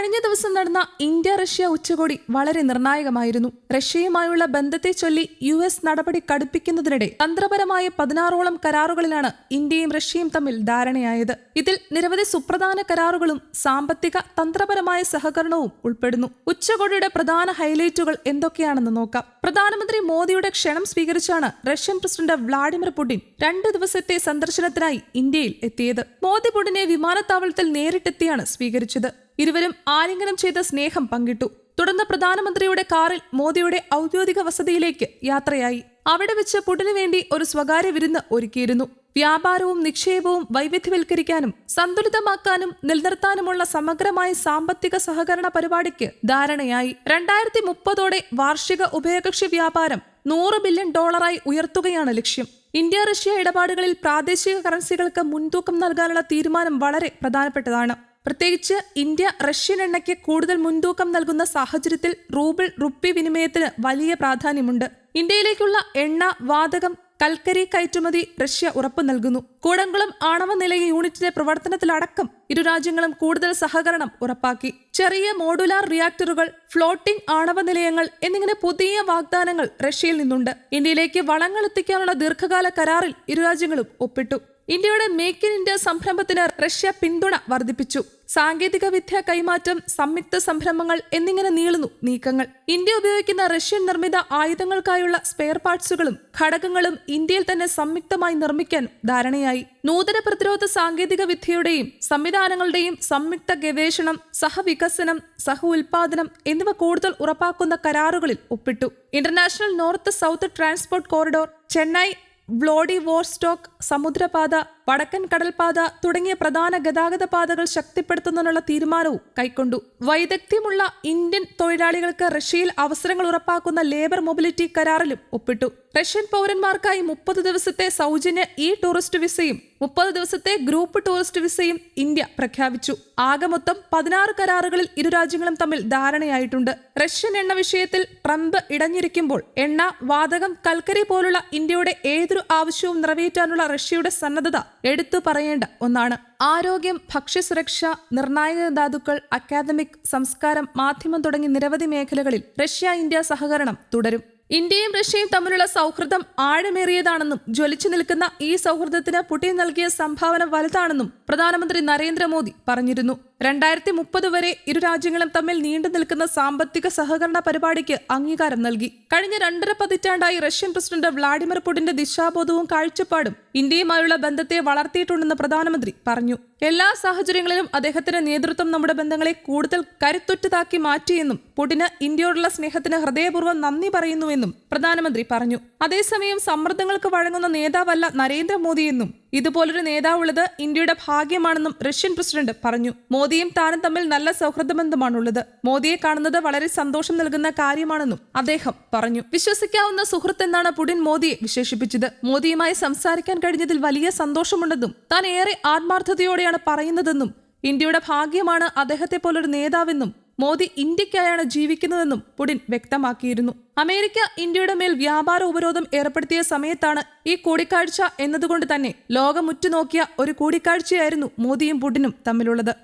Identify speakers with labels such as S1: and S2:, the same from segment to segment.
S1: കഴിഞ്ഞ ദിവസം നടന്ന ഇന്ത്യ റഷ്യ ഉച്ചകോടി വളരെ നിർണായകമായിരുന്നു. റഷ്യയുമായുള്ള ബന്ധത്തെ ചൊല്ലി യു എസ് നടപടി കടുപ്പിക്കുന്നതിനിടെ തന്ത്രപരമായ പതിനാറോളം കരാറുകളിലാണ് ഇന്ത്യയും റഷ്യയും തമ്മിൽ ധാരണയായത്. ഇതിൽ നിരവധി സുപ്രധാന കരാറുകളും സാമ്പത്തിക തന്ത്രപരമായ സഹകരണവും ഉൾപ്പെടുന്നു. ഉച്ചകോടിയുടെ പ്രധാന ഹൈലൈറ്റുകൾ എന്തൊക്കെയാണെന്ന് നോക്കാം. പ്രധാനമന്ത്രി മോദിയുടെ ക്ഷണം സ്വീകരിച്ചാണ് റഷ്യൻ പ്രസിഡന്റ് വ്ളാഡിമിർ പുടിൻ രണ്ട് ദിവസത്തെ സന്ദർശനത്തിനായി ഇന്ത്യയിൽ എത്തിയത്. മോദി പുടിനെ വിമാനത്താവളത്തിൽ നേരിട്ടെത്തിയാണ് സ്വീകരിച്ചത്. ഇരുവരും ആലിംഗനം ചെയ്ത സ്നേഹം പങ്കിട്ടു. തുടർന്ന് പ്രധാനമന്ത്രിയുടെ കാറിൽ മോദിയുടെ ഔദ്യോഗിക വസതിയിലേക്ക് യാത്രയായി. അവിടെ വെച്ച് പുടിനു വേണ്ടി ഒരു സ്വകാര്യ വിരുന്ന് ഒരുക്കിയിരുന്നു. വ്യാപാരവും നിക്ഷേപവും വൈവിധ്യവൽക്കരിക്കാനും സന്തുലിതമാക്കാനും നിലനിർത്താനുമുള്ള സമഗ്രമായ സാമ്പത്തിക സഹകരണ പരിപാടിക്ക് ധാരണയായി. രണ്ടായിരത്തി മുപ്പതോടെ വാർഷിക ഉഭയകക്ഷി വ്യാപാരം നൂറ് ബില്യൺ ഡോളറായി ഉയർത്തുകയാണ് ലക്ഷ്യം. ഇന്ത്യ റഷ്യ ഇടപാടുകളിൽ പ്രാദേശിക കറൻസികൾക്ക് മുൻതൂക്കം നൽകാനുള്ള തീരുമാനം വളരെ പ്രധാനപ്പെട്ടതാണ്. പ്രത്യേകിച്ച് ഇന്ത്യ റഷ്യൻ എണ്ണയ്ക്ക് കൂടുതൽ മുൻതൂക്കം നൽകുന്ന സാഹചര്യത്തിൽ റൂബിൾ റുപ്പി വിനിമയത്തിന് വലിയ പ്രാധാന്യമുണ്ട്. ഇന്ത്യയിലേക്കുള്ള എണ്ണ വാതകം കൽക്കരി കയറ്റുമതി റഷ്യ ഉറപ്പു നൽകുന്നു. കൂടംകുളം ആണവ നിലയ യൂണിറ്റിന്റെ പ്രവർത്തനത്തിലടക്കം ഇരു രാജ്യങ്ങളും കൂടുതൽ സഹകരണം ഉറപ്പാക്കി. ചെറിയ മോഡുലാർ റിയാക്ടറുകൾ ഫ്ലോട്ടിംഗ് ആണവ നിലയങ്ങൾ എന്നിങ്ങനെ പുതിയ വാഗ്ദാനങ്ങൾ റഷ്യയിൽ നിന്നുണ്ട്. ഇന്ത്യയിലേക്ക് വളങ്ങൾ എത്തിക്കാനുള്ള ദീർഘകാല കരാറിൽ ഇരു രാജ്യങ്ങളും ഒപ്പിട്ടു. ഇന്ത്യയുടെ മേക്ക് ഇൻ ഇന്ത്യ സംരംഭത്തിന് റഷ്യ പിന്തുണ വർദ്ധിപ്പിച്ചു. സാങ്കേതിക വിദ്യ കൈമാറ്റം സംയുക്ത സംരംഭങ്ങൾ എന്നിങ്ങനെ നീളുന്നു നീക്കങ്ങൾ. ഇന്ത്യ ഉപയോഗിക്കുന്ന റഷ്യൻ നിർമ്മിത ആയുധങ്ങൾക്കായുള്ള സ്പെയർ പാർട്സുകളും ഘടകങ്ങളും ഇന്ത്യയിൽ തന്നെ സംയുക്തമായി നിർമ്മിക്കാൻ ധാരണയായി. നൂതന പ്രതിരോധ സാങ്കേതിക വിദ്യയുടെയും സംവിധാനങ്ങളുടെയും സംയുക്ത ഗവേഷണം സഹവികസനം സഹ ഉൽപാദനം എന്നിവ കൂടുതൽ ഉറപ്പാക്കുന്ന കരാറുകളിൽ ഒപ്പിട്ടു. International north south transport corridor Chennai Vladivostok സമുദ്രപാത വടക്കൻ കടൽപാത തുടങ്ങിയ പ്രധാന ഗതാഗത പാതകൾ ശക്തിപ്പെടുത്തുന്നതിനുള്ള തീരുമാനവും കൈക്കൊണ്ടു. വൈദഗ്ധ്യമുള്ള ഇന്ത്യൻ തൊഴിലാളികൾക്ക് റഷ്യയിൽ അവസരങ്ങൾ ഉറപ്പാക്കുന്ന ലേബർ മൊബിലിറ്റി കരാറിലും ഒപ്പിട്ടു. റഷ്യൻ പൗരന്മാർക്കായി മുപ്പത് ദിവസത്തെ സൗജന്യ ഇ ടൂറിസ്റ്റ് വിസയും മുപ്പത് ദിവസത്തെ ഗ്രൂപ്പ് ടൂറിസ്റ്റ് വിസയും ഇന്ത്യ പ്രഖ്യാപിച്ചു. ആകെ മൊത്തം പതിനാറ് കരാറുകളിൽ ഇരു രാജ്യങ്ങളും തമ്മിൽ ധാരണയായിട്ടുണ്ട്. റഷ്യൻ എണ്ണ വിഷയത്തിൽ ട്രംപ് ഇടഞ്ഞിരിക്കുമ്പോൾ എണ്ണ വാതകം കൽക്കരി പോലുള്ള ഇന്ത്യയുടെ ഏതൊരു ആവശ്യവും നിറവേറ്റാനുള്ള റഷ്യയുടെ സന്നദ്ധത എടുത്തു പറയേണ്ട ഒന്നാണ്. ആരോഗ്യം ഭക്ഷ്യസുരക്ഷ നിർണായക ധാതുക്കൾ അക്കാദമിക് സംസ്കാരം മാധ്യമം തുടങ്ങി നിരവധി മേഖലകളിൽ റഷ്യ ഇന്ത്യ സഹകരണം തുടരും. ഇന്ത്യയും റഷ്യയും തമ്മിലുള്ള സൗഹൃദം ആഴമേറിയതാണെന്നും ജ്വലിച്ചു നിൽക്കുന്ന ഈ സൗഹൃദത്തിന് പുടിൻ നൽകിയ സംഭാവന വലുതാണെന്നും പ്രധാനമന്ത്രി നരേന്ദ്രമോദി പറഞ്ഞിരുന്നു. രണ്ടായിരത്തി മുപ്പത് വരെ ഇരു രാജ്യങ്ങളും തമ്മിൽ നീണ്ടു നിൽക്കുന്ന സാമ്പത്തിക സഹകരണ പരിപാടിക്ക് അംഗീകാരം നൽകി. കഴിഞ്ഞ രണ്ടര പതിറ്റാണ്ടായി റഷ്യൻ പ്രസിഡന്റ് വ്ളാഡിമിർ പുടിന്റെ ദിശാബോധവും കാഴ്ചപ്പാടും ഇന്ത്യയുമായുള്ള ബന്ധത്തെ വളർത്തിയിട്ടുണ്ടെന്ന് പ്രധാനമന്ത്രി പറഞ്ഞു. എല്ലാ സാഹചര്യങ്ങളിലും അദ്ദേഹത്തിന്റെ നേതൃത്വം നമ്മുടെ ബന്ധങ്ങളെ കൂടുതൽ കരുത്തുറ്റതാക്കി മാറ്റിയെന്നും പുടിന് ഇന്ത്യയോടുള്ള സ്നേഹത്തിന് ഹൃദയപൂർവം നന്ദി പറയുന്നുവെന്നും പ്രധാനമന്ത്രി പറഞ്ഞു. അതേസമയം സമ്മർദ്ദങ്ങൾക്ക് വഴങ്ങുന്ന നേതാവല്ല നരേന്ദ്രമോദിയെന്നും ഇതുപോലൊരു നേതാവുള്ളത് ഇന്ത്യയുടെ ഭാഗ്യമാണെന്നും റഷ്യൻ പ്രസിഡന്റ് പറഞ്ഞു. മോദിയും താനും തമ്മിൽ നല്ല സൗഹൃദ ബന്ധമാണുള്ളത് മോദിയെ കാണുന്നത് വളരെ സന്തോഷം നൽകുന്ന കാര്യമാണെന്നും അദ്ദേഹം പറഞ്ഞു. വിശ്വസിക്കാവുന്ന സുഹൃത്ത് എന്നാണ് പുടിൻ മോദിയെ വിശേഷിപ്പിച്ചത്. മോദിയുമായി സംസാരിക്കാൻ കഴിഞ്ഞതിൽ വലിയ സന്തോഷമുണ്ടെന്നും താൻ ഏറെ ആത്മാർത്ഥതയോടെയാണ് പറയുന്നതെന്നും ഇന്ത്യയുടെ ഭാഗ്യമാണ് അദ്ദേഹത്തെ പോലൊരു നേതാവെന്നും മോദി ഇന്ത്യക്കായാണ് ജീവിക്കുന്നതെന്നും പുടിൻ വ്യക്തമാക്കിയിരുന്നു. അമേരിക്ക ഇന്ത്യയുടെ മേൽ വ്യാപാര ഉപരോധം ഏർപ്പെടുത്തിയ സമയത്താണ് ഈ കൂടിക്കാഴ്ച എന്നതുകൊണ്ട് തന്നെ ലോകം ഉറ്റുനോക്കിയ ഒരു കൂടിക്കാഴ്ചയായിരുന്നു മോദിയും പുടിനും തമ്മിലുള്ളത്.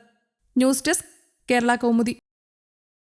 S1: News desk Kerala Kaumudi.